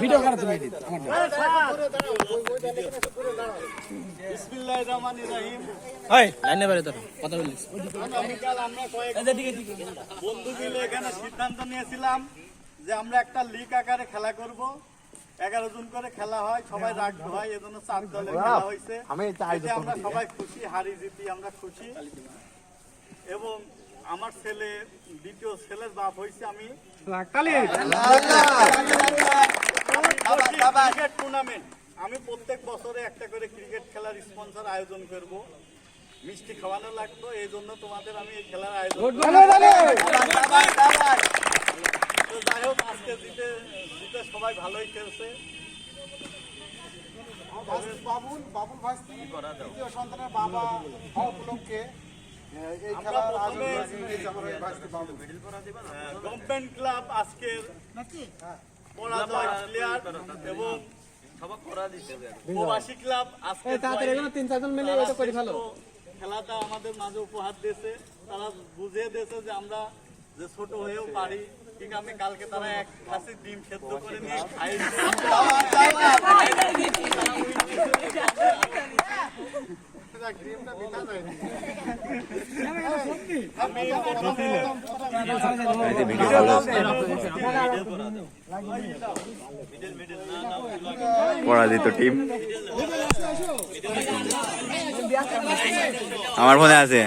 Video করো তুমি edit, আমার দাও। বিসমিল্লাহির রহমানির রহিম এই, লাইনে বাইরে দাঁড়াও, কথা বলিস। আমরা বন্ধু মিলে এখানে সিদ্ধান্ত নিয়েছিলাম যে আমরা একটা লিগ আকারে খেলা করব এগারো জন করে খেলা হয় সবাই রাখতে হয় এজন্য চার দলের খেলা হয়েছে আমরা সবাই খুশি হারি জিতি আমরা খুশি এবং আমার ছেলে দ্বিতীয় ছেলের বাপ হয়েছে আমি। ক্রিকেট টুর্নামেন্ট আমি প্রত্যেক বছরে একটা করে ক্রিকেট খেলার স্পন্সর আয়োজন করব। মিষ্টি খাওয়ানো লাগতো এই জন্য তোমাদের আমি এই খেলার আয়োজন করব। যাই হোক আজকে জিতে জিতে সবাই ভালোই খেলছে। বাবুল বাবুল ভাস্তি দ্বিতীয় সন্তানের বাবা উপলক্ষে গভর্নমেন্ট ক্লাব আজকের পরাজয় প্লেয়ার এবং প্রবাসী ক্লাব আজকে তিন চারজন মিলে এটা করে খেলাটা আমাদের মাঝে উপহার দিয়েছে। তারা বুঝিয়ে দিয়েছে যে আমরা যে ছোট হয়েও পারি ঠিক আমি কালকে তারা এক খাসি ডিম সেদ্ধ করে নিয়ে খাইছে আমি প্রথমে পরাজিত টিম। আমার ফোনে আছে।